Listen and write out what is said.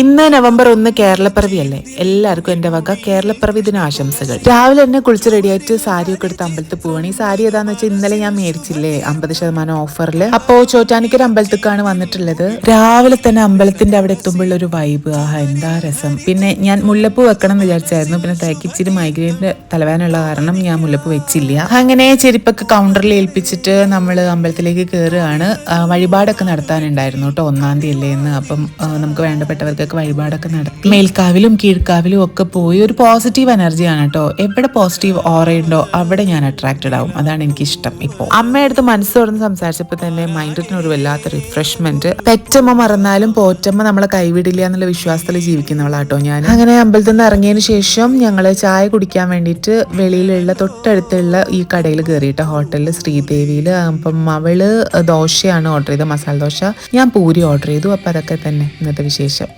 ഇന്ന് നവംബർ ഒന്ന് കേരളപ്പിറവി അല്ലേ എല്ലാവർക്കും എന്റെ വക കേരളപ്പിറവി ദിന ആശംസകൾ രാവിലെ തന്നെ കുളിച്ച് റെഡിയായിട്ട് സാരിയൊക്കെ എടുത്ത് അമ്പലത്തിൽ പോവാണ്. ഈ സാരി ഏതാന്ന് വെച്ചാൽ ഇന്നലെ ഞാൻ മേടിച്ചില്ലേ? അമ്പത് ശതമാനം ഓഫറിൽ അപ്പോ ചോറ്റാനിക്കര അമ്പലത്തിക്കാണ് വന്നിട്ടുള്ളത്. രാവിലെ തന്നെ അമ്പലത്തിന്റെ അവിടെ എത്തുമ്പോൾ ഒരു വൈബ് ആഹ് എന്താ രസം. പിന്നെ ഞാൻ മുല്ലപ്പൂ വെക്കണം എന്ന് വിചാരിച്ചായിരുന്നു. പിന്നെ തേക്കിച്ചിരി മൈഗ്രൈന്റെ തലവാനുള്ള കാരണം ഞാൻ മുല്ലപ്പൂ വെച്ചില്ല. അങ്ങനെ ചെരുപ്പൊക്കെ കൗണ്ടറിൽ ഏൽപ്പിച്ചിട്ട് നമ്മൾ അമ്പലത്തിലേക്ക് കയറുകയാണ് വഴിപാടൊക്കെ നടത്താനുണ്ടായിരുന്നു കേട്ടോ. ഒന്നാം തീയതി അല്ലേ എന്ന് അപ്പം നമുക്ക് നമുക്ക് വേണ്ടപ്പെട്ടവർക്കൊക്കെ വഴിപാടൊക്കെ നടത്തി. മേൽക്കാവിലും കീഴ്ക്കാവിലും ഒക്കെ പോയി ഒരു പോസിറ്റീവ് എനർജിയാണ് കേട്ടോ. എവിടെ പോസിറ്റീവ് ഓറയുണ്ടോ അവിടെ ഞാൻ അട്രാക്റ്റഡ് ആവും. അതാണ് എനിക്ക് ഇഷ്ടം ഇപ്പോൾ അമ്മയടുത്ത് മനസ്സ് തുറന്ന് സംസാരിച്ചപ്പോൾ തന്നെ മൈൻഡിന് ഒരു വല്ലാത്ത റിഫ്രഷ്മെന്റ് പെറ്റമ്മ മറന്നാലും പോറ്റമ്മ നമ്മളെ കൈവിടില്ല എന്നുള്ള വിശ്വാസത്തിൽ ജീവിക്കുന്നവളാട്ടോ ഞാൻ അങ്ങനെ അമ്പലത്തിൽ നിന്ന് ഇറങ്ങിയതിന് ശേഷം ഞങ്ങൾ ചായ കുടിക്കാൻ വേണ്ടിയിട്ട് വെളിയിലുള്ള തൊട്ടടുത്തുള്ള ഈ കടയിൽ കയറിയിട്ട് ഹോട്ടലിൽ ശ്രീദേവിയിൽ അപ്പം അവൾ ദോശയാണ് ഓർഡർ ചെയ്തത് മസാല ദോശ. ഞാൻ പൂരി ഓർഡർ ചെയ്തു. അപ്പം അതൊക്കെ തന്നെ ഇന്നത്തെ വിശേഷം.